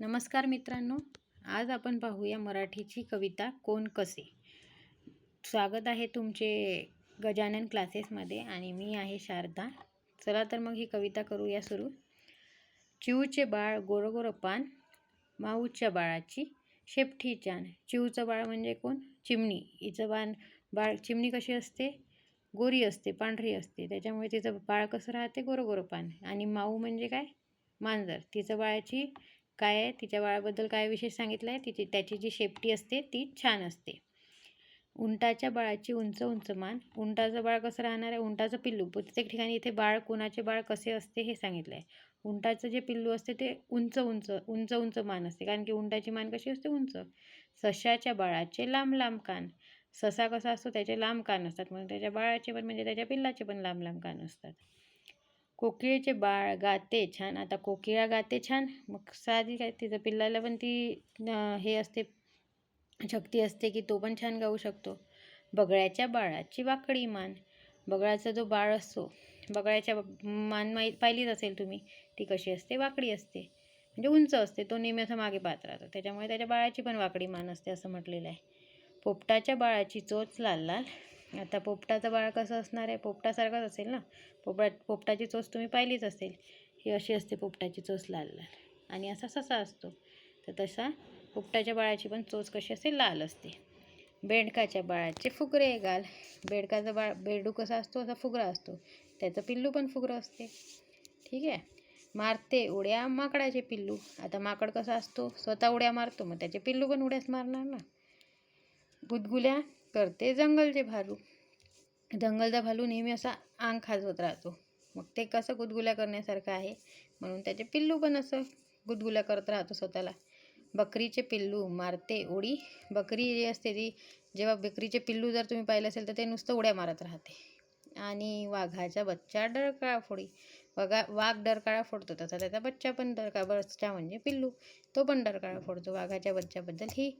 नमस्कार मित्रांनो आज आपण पाहूया मराठीची कविता कोण कसे? स्वागत आहे तुमचे गजानन क्लासेसमध्ये आणि मी आहे शारदा. चला तर मग ही कविता करूया सुरू. चिऊचे बाळ गोरगोर पान माऊच्या बाळाची शेपटी चान. चिऊचं बाळ म्हणजे कोण? चिमणी. हिचं बाण बाळ चिमणी कशी असते? गोरी असते पांढरी असते. त्याच्यामुळे तिचं बाळ कसं राहते? गोरगोर पान. आणि माऊ म्हणजे काय? मांजर. तिचं बाळाची काय आहे तिच्या बाळाबद्दल काय विशेष सांगितलं आहे तिची त्याची जी शेपटी असते ती छान असते. उंटाच्या बाळाची उंच उंच मान. उंटाचं बाळ कसं राहणार आहे? उंटाचं पिल्लू. प्रत्येक ठिकाणी इथे बाळ कोणाचे बाळ कसे असते हे सांगितलं आहे. उंटाचं जे पिल्लू असते ते उंच उंच उंच उंच मान असते. कारण की उंटाची मान कशी असते? उंच. सशाच्या बाळाचे लांब लांब कान. ससा कसा असतो? त्याचे लांब कान असतात. मग त्याच्या बाळाचे पण म्हणजे त्याच्या पिल्लाचे पण लांब लांब कान असतात. कोकिळेचे बाळ गाते छान. आता कोकिळा गाते छान. मग साधी काय तिचं पिल्लाला पण ती हे असते शक्ती असते की तो पण छान गाऊ शकतो. बगळ्याच्या बाळाची वाकडी मान. बगळाचा जो बाळ असतो बगळ्याच्या मान माहीत पाहिलीच असेल तुम्ही ती कशी असते? वाकडी असते. म्हणजे उंच असते. तो नेहमी असं मागे पाहत राहतो. त्याच्यामुळे त्याच्या बाळाची पण वाकडी मान असते असं म्हटलेलं आहे. पोपटाच्या बाळाची चोच लाल लाल आता पोपटाचं बाळ कसं असणार आहे? पोपटासारखंच असेल ना? पोपटा पोपटाची चोच तुम्ही पाहिलीच असेल. ही अशी असते पोपटाची चोच लाल लाल. आणि असा ससा असतो. तर तसा पोपटाच्या बाळाची पण चोच कशी असते लाल असते. बेडकाच्या बाळाचे फुगरे गाल. बेडकाचा बाळ बेडू कसा असतो? असा फुगरा असतो. त्याचं पिल्लू पण फुगरं असते. ठीक आहे? मारते उड्या माकडाचे पिल्लू. आता माकड कसा असतो? स्वतः उड्या मारतो. मग त्याचे पिल्लू पण उड्याच मारणार ना? गुदगुल्या करते जंगलचे भालू. जंगलचा भालू नेहमी असा आंग खाजवत राहतो. मग ते कसं गुदगुल्या करण्यासारखं आहे? म्हणून त्याचे पिल्लू पण असं गुदगुल्या करत राहतो स्वतःला. बकरीचे पिल्लू मारते उडी. बकरी जी असते ती जेव्हा बकरीचे पिल्लू जर तुम्ही पाहिलं असेल तर ते नुसतं उड्या मारत राहते. आणि वाघाचा बच्चा डरकाळा फोडी. वाघा वाघ डरकाळा फोडतो. तसा त्याचा बच्चा पण डरका बच्चा म्हणजे पिल्लू. तो पण डरकाळा फोडतो. वाघाच्या बच्च्याबद्दल ही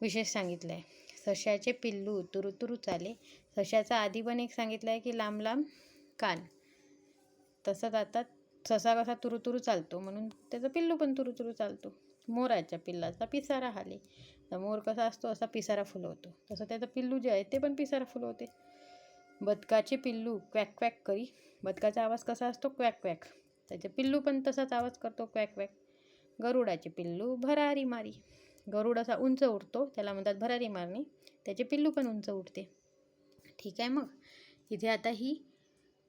विशेष सांगितलं आहे सशाचे पिल्लू तुरुतुरु चाले सशाचा आधी पण एक सांगितलं आहे की लांब लांब कान तसंच आता ससा कसा तुरुतुरु चालतो म्हणून त्याचं पिल्लू पण तुरुतुरु चालतो. मोराच्या पिल्लाचा पिसारा हाले. तर मोर कसा असतो असा पिसारा फुलवतो तसं त्याचं पिल्लू जे आहे ते पण पिसारा फुलवते बदकाचे पिल्लू क्वॅक क्वॅक करी. बदकाचा आवाज कसा असतो क्वॅक क्वॅक. त्याचे पिल्लू पण तसाच आवाज करतो क्वॅक क्वॅक. गरुडाचे पिल्लू भरारी मारी. गरुड असा उंच उठतो त्याला म्हणतात भरारी मारणे. त्याचे पिल्लू पण उंच उठते ठीक आहे मग. इथे आता ही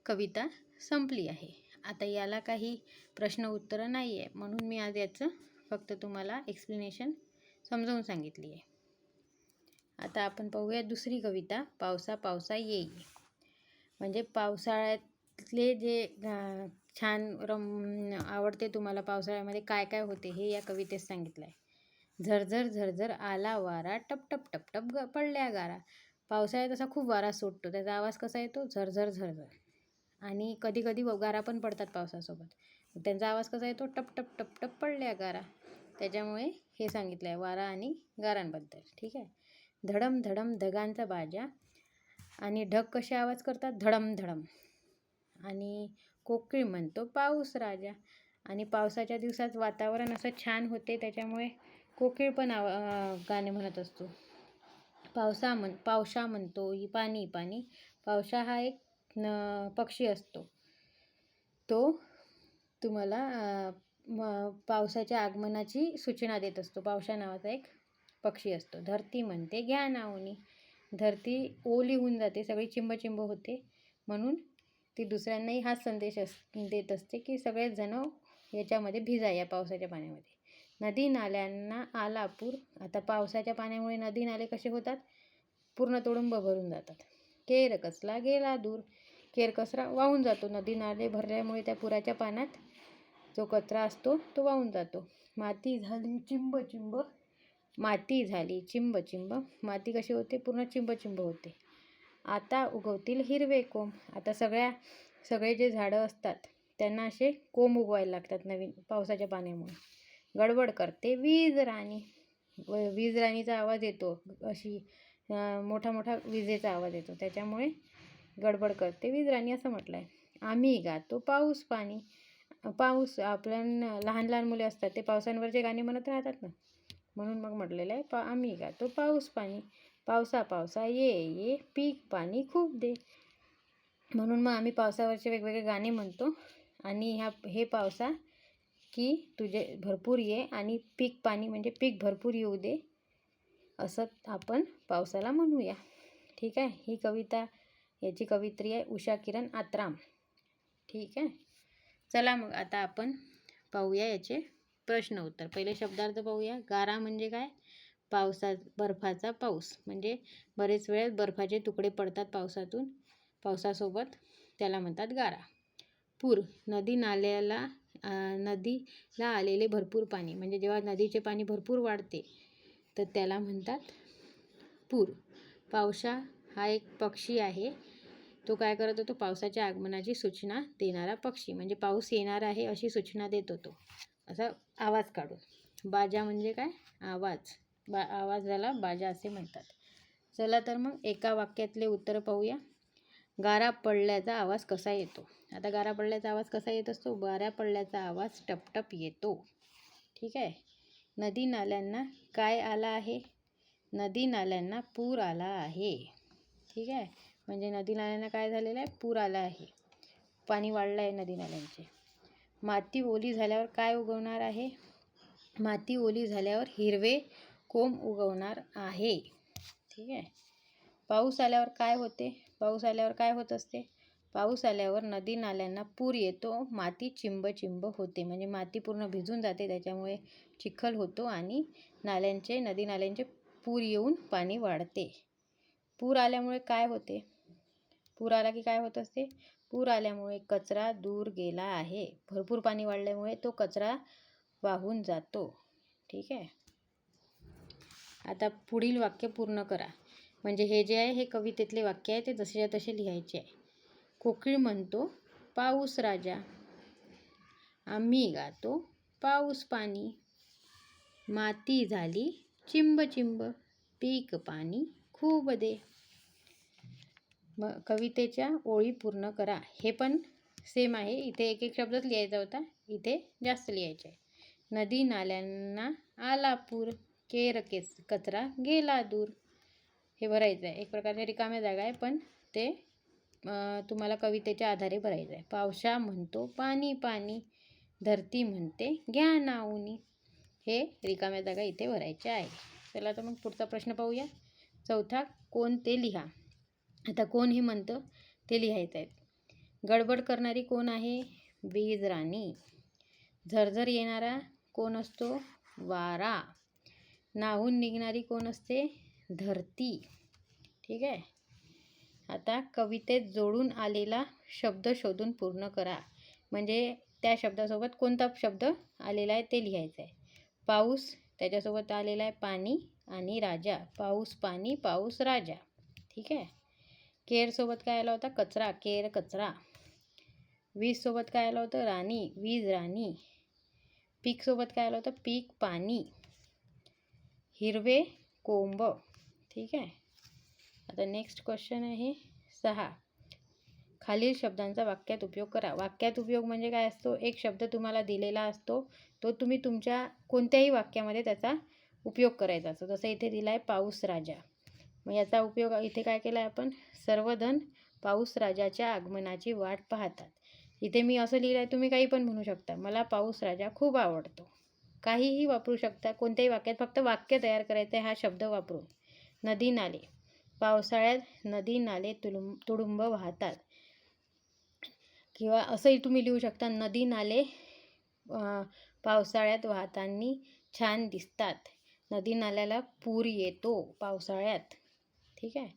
कविता संपली आहे. आता याला काही प्रश्न उत्तरं नाही आहे म्हणून मी आज याचं फक्त तुम्हाला एक्सप्लेनेशन समजावून सांगितली आहे. आता आपण पाहूया दुसरी कविता पावसा पावसा येई. म्हणजे पावसाळ्यातले जे छान रम आवडते तुम्हाला पावसाळ्यामध्ये काय काय होते हे या कवितेत सांगितलं आहे झरझर झरझर आला वारा टप टप टप टप ग पडल्या गारा. पावसाळ्यात असा खूप वारा सुटतो त्याचा आवाज कसा येतो? झरझर झरझर. आणि कधी कधी गारा पण पडतात पावसासोबत. त्यांचा आवाज कसा येतो? टप टप टप टप पडल्या गारा. त्याच्यामुळे हे सांगितलं आहे वारा आणि गारांबद्दल. ठीक आहे? धडम धडम ढगांचा बाजा. आणि ढग कसे आवाज करतात? धडम धडम. आणि कोकिळ म्हणतो पाऊस राजा. आणि पावसाच्या दिवसात वातावरण असं छान होते त्याच्यामुळे कोकिळ पण आव गाणे म्हणत असतो. पावसा म्हण पावसा म्हणतो ही पाणी पाणी. पावसा हा एक न पक्षी असतो. तो तुम्हाला म पावसाच्या आगमनाची सूचना देत असतो. पावसा नावाचा एक पक्षी असतो. धरती म्हणते घ्या नावनी. धरती ओली होऊन जाते सगळी चिंबचिंब होते. म्हणून ती दुसऱ्यांनाही हाच संदेश अस देत असते की सगळेच जण याच्यामध्ये भिजा या पावसाच्या पाण्यामध्ये. नदी नाल्यांना आला पूर आता पावसाच्या पाण्यामुळे नदी नाले कसे होतात? पूर्ण तुडुंब भरून जातात. केर कसला गेला दूर? केर कचरा वाहून जातो. नदी नाले भरल्यामुळे त्या पुराच्या पाण्यात जो कचरा असतो तो वाहून जातो. माती झाली चिंब चिंब. माती झाली चिंब चिंब. माती कशी होते? पूर्ण चिंब चिंब होते. आता उगवतील हिरवे कोंब. आता सगळ्या सगळे जे झाडं असतात त्यांना असे कोंब उगवायला लागतात नवीन पावसाच्या पाण्यामुळे. गडबड करते. वीज राणी व वीज राणीचा आवाज येतो. अशी मोठा मोठा विजेचा आवाज येतो. त्याच्यामुळे गडबड करते. वीज राणी असं म्हटलं आहे आम्ही गातो पाऊस पाणी. पाऊस आपल्या लहान लहान मुले असतात ते पावसांवरचे गाणे म्हणत राहतात ना. म्हणून मग म्हटलेलं आहे पा आम्ही गातो पाऊस पाणी. पावसा पावसा ये ये पीक पाणी खूप दे. म्हणून मग आम्ही पावसावरचे वेगवेगळे गाणे म्हणतो. आणि ह्या हे पावसा की तुझे भरपूर ये आणि पीक पाणी म्हणजे पीक भरपूर येऊ दे असं आपण पावसाला म्हणूया. ठीक आहे? ही कविता याची कवित्री आहे उषा किरण आत्राम. ठीक आहे? चला मग आता आपण पाहूया याचे प्रश्न उत्तर. पहिले शब्दार्थ पाहूया. गारा म्हणजे काय? पावसा बर्फाचा पाऊस. म्हणजे बरेच वेळेस बर्फाचे तुकडे पडतात पावसातून. पावसासोबत त्याला म्हणतात गारा. पूर नदी नाल्याला नदीला आलेले भरपूर पाणी. म्हणजे जेव्हा नदीचे पाणी भरपूर वाढते तर त्याला म्हणतात पूर. पावसा हा एक पक्षी आहे. तो काय करत होतो? पावसाच्या आगमनाची सूचना देणारा पक्षी. म्हणजे पाऊस येणार आहे अशी सूचना देत होतो. असा आवाज काढून. बाजा म्हणजे काय? आवाज. बा आवाजाला बाजा असे म्हणतात. चला तर मग एका वाक्यातले उत्तर पाहूया. गारा पडल्याचा आवाज कसा येतो? आता गारा पडल्याचा आवाज कसा येत असतो? गारा पडल्याचा आवाज टपटप येतो. ठीक आहे? नदी नाल्यांना काय आला आहे? नदी नाल्यांना पूर आला आहे. ठीक आहे? म्हणजे नदी नाल्यांना काय झालेलं आहे? पूर आला आहे. पाणी वाढलं आहे नदी नाल्यांचे. माती ओली झाल्यावर काय उगवणार आहे? माती ओली झाल्यावर हिरवे कोंब उगवणार आहे. ठीक आहे? पाऊस आल्यावर काय होते? पाऊस आल्यावर काय होत असते? पाऊस आल्यावर नदी नाल्यांना पूर येतो. माती चिंब चिंब होते. म्हणजे माती पूर्ण भिजून जाते. त्याच्यामुळे चिखल होतो आणि नाल्यांचे नदी नाल्यांचे पूर येऊन पाणी वाढते. पूर आल्यामुळे काय होते? पूर आला की काय होत असते? पूर आल्यामुळे कचरा दूर गेला आहे. भरपूर पाणी वाढल्यामुळे तो कचरा वाहून जातो. ठीक आहे? आता पुढील वाक्य पूर्ण करा. म्हणजे हे जे आहे हे कवितेतले वाक्य आहे ते जसेच्या तसे लिहायचे आहे. कोकिळ म्हणतो पाऊस राजा आम्ही गातो पाऊस पाणी. माती झाली चिंब चिंब पीक पाणी खूप दे. म कवितेच्या ओळी पूर्ण करा. हे पण सेम आहे. इथे एक एक शब्दच लिहायचा होता. इथे जास्त लिहायचे आहे. नदी नाल्यांना आला पूर केर केस कचरा गेला दूर. हे भरायचं आहे एक प्रकारच्या रिकाम्या जागा आहे पण ते तुम्हाला कवितेच्या आधारे भरायचं आहे पावसा म्हणतो पाणी पाणी धरती म्हणते घ्या नाऊनी हे रिकाम्या जागा इथे भरायच्या आहे. चला तर मग पुढचा प्रश्न पाहूया. चौथा कोण ते लिहा. आता कोण हे म्हणतं ते लिहायचं आहे. गडबड करणारी कोण आहे? वीज राणी. झरझर येणारा कोण असतो? वारा. नाहून निघणारी कोण असते? धरती. ठीक आहे? आता कवितेत जोडून आलेला शब्द शोधून पूर्ण करा. म्हणजे त्या शब्दासोबत कोणता शब्द आलेला आहे ते लिहायचं आहे. पाऊस त्याच्यासोबत आलेला आहे पाणी आणि राजा. पाऊस पाणी पाऊस राजा. ठीक आहे? केरसोबत काय आला होता? कचरा. केर कचरा. वीजसोबत काय आलं होतं? राणी. वीज राणी. पीकसोबत काय आलं होतं? पीक पाणी. हिरवे कोंब. ठीक आहे. आता नेक्स्ट क्वेश्चन आहे सहा. खालील शब्दांचा वाक्यात उपयोग करा. वाक्यात उपयोग म्हणजे काय असतो? एक शब्द तुम्हाला दिलेला असतो तो तुम्ही तुमच्या कोणत्याही वाक्यामध्ये त्याचा उपयोग करायचा असतो. जसं इथे दिला आहे पाऊस राजा. मग याचा उपयोग इथे काय केला आहे आपण? सर्वधन पाऊस राजाच्या आगमनाची वाट पाहतात. इथे मी असं लिहिलं आहे तुम्ही काही पण म्हणू शकता. मला पाऊस राजा खूप आवडतो. काहीही वापरू शकता कोणत्याही वाक्यात. फक्त वाक्य तयार करायचं आहे हा शब्द वापरून. नदी नाले पावसाळ्यात नदी नाले तुलुंब तुडुंब वाहतात. किंवा असंही तुम्ही लिहू शकता नदी नाले पावसाळ्यात वाहताना छान दिसतात. नदी नाल्याला पूर येतो पावसाळ्यात. ठीक आहे?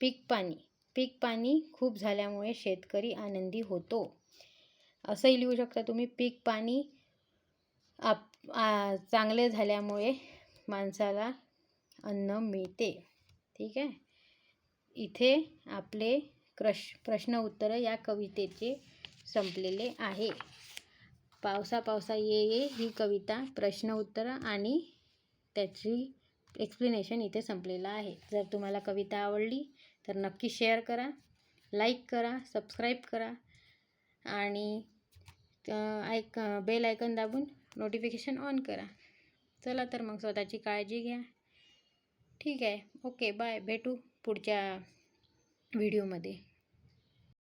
पीक पाणी. पीक पाणी खूप झाल्यामुळे शेतकरी आनंदी होतो. असंही लिहू शकता तुम्ही पीक पाणी आप चांगले झाल्यामुळे माणसाला अन्न मिळते. ठीक आहे? इथे आपले क्रश प्रश्न उत्तरं या कवितेचे संपलेले आहे. पावसा पावसा ये ये ही कविता प्रश्न उत्तरं आणि त्याची एक्सप्लेनेशन इथे संपलेलं आहे. जर तुम्हाला कविता आवडली तर नक्की शेअर करा लाईक करा सबस्क्राईब करा आणि ऐक बेल आयकन दाबून नोटिफिकेशन ऑन करा. चला तर मग स्वतःची काळजी घ्या. ठीक आहे. Okay bye. भेटू पुढच्या व्हिडिओमध्ये.